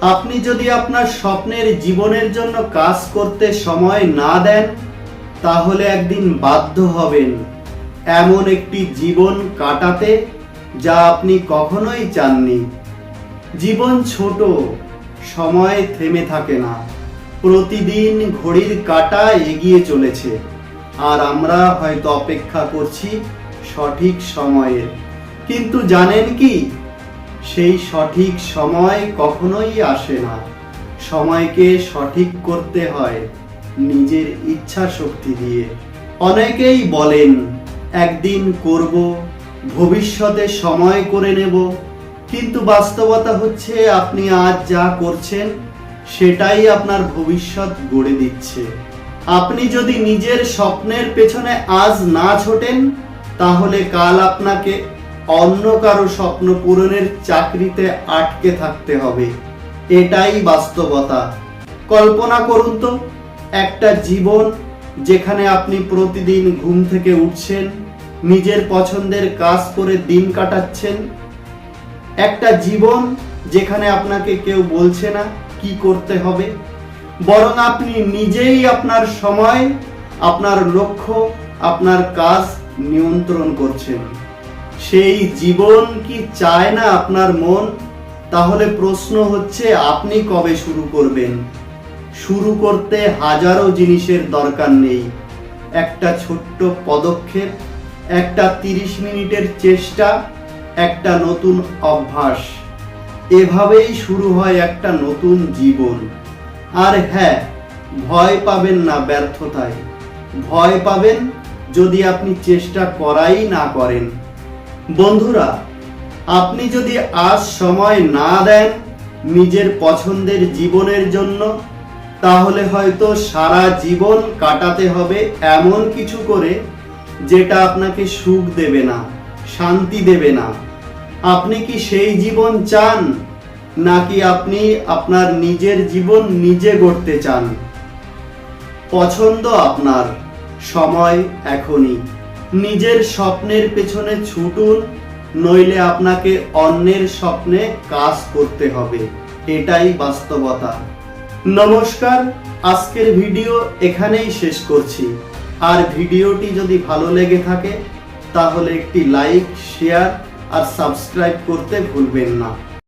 আপনি যদি আপনার স্বপ্নের জীবনের জন্য কাজ করতে সময় না দেন, তাহলে একদিন বাধ্য হবেন এমন একটি জীবন কাটাতে যা আপনি কখনোই চাননি। জীবন ছোট, সময় থেমে থাকে না। প্রতিদিন ঘড়ির কাটা এগিয়ে চলেছে, আর আমরা হয়তো অপেক্ষা করছি সঠিক সময়ের কিন্তু জানেন কি? সেই সঠিক সময় কখনোই আসে না। সময়কে সঠিক করতে হয় নিজের ইচ্ছা শক্তি দিয়ে। অনেকেই বলেন, একদিন করব, ভবিষ্যতে সময় করে নেব। কিন্তু বাস্তবতা হচ্ছে, আপনি আজ যা করছেন, সেটাই আপনার ভবিষ্যৎ গড়ে দিচ্ছে। আপনি যদি নিজের স্বপ্নের পেছনে আজ না ছোটেন, তাহলে কাল আপনাকে অন্য কারও স্বপ্ন পূরণের চাকরিতে আটকে থাকতে হবে। এটাই বাস্তবতা। কল্পনা করুন তো, একটা জীবন যেখানে আপনি প্রতিদিন ঘুম থেকে উঠছেন, নিজের পছন্দের কাজ করে দিন কাটাচ্ছেন, একটা জীবন যেখানে আপনাকে কেউ বলছে না কি করতে হবে, বরং আপনি নিজেই আপনার সময়, আপনার লক্ষ্য, আপনার কাজ নিয়ন্ত্রণ করছেন। সেই জীবন কি চায় না আপনার মন? তাহলে প্রশ্ন হচ্ছে, আপনি কবে শুরু করবেন? শুরু করতে হাজারো জিনিসের দরকার নেই। একটা ছোট্ট পদক্ষেপ, একটা তিরিশ মিনিটের চেষ্টা, একটা নতুন অভ্যাস। এভাবেই শুরু হয় একটা নতুন জীবন। আর হ্যাঁ ভয় পাবেন না ব্যর্থতায়। ভয় পাবেন যদি আপনি চেষ্টা করাই না করেন। বন্ধুরা, আপনি যদি আজ সময় না দেন নিজের পছন্দের জীবনের জন্য, তাহলে হয়তো সারা জীবন কাটাতে হবে এমন কিছু করে যেটা আপনাকে সুখ দেবে না, শান্তি দেবে না। আপনি কি সেই জীবন চান, নাকি আপনি আপনার নিজের জীবন নিজে গড়তে চান? পছন্দ আপনার, সময় এখনই। নিজের স্বপ্নের পেছনে ছুটুন, নইলে আপনাকে অন্যের স্বপ্নে কাজ করতে হবে। এটাই বাস্তবতা। নমস্কার, আজকের ভিডিও এখানেই শেষ করছি। আর ভিডিওটি যদি ভালো লেগে থাকে, তাহলে একটি লাইক, শেয়ার আর সাবস্ক্রাইব করতে ভুলবেন না।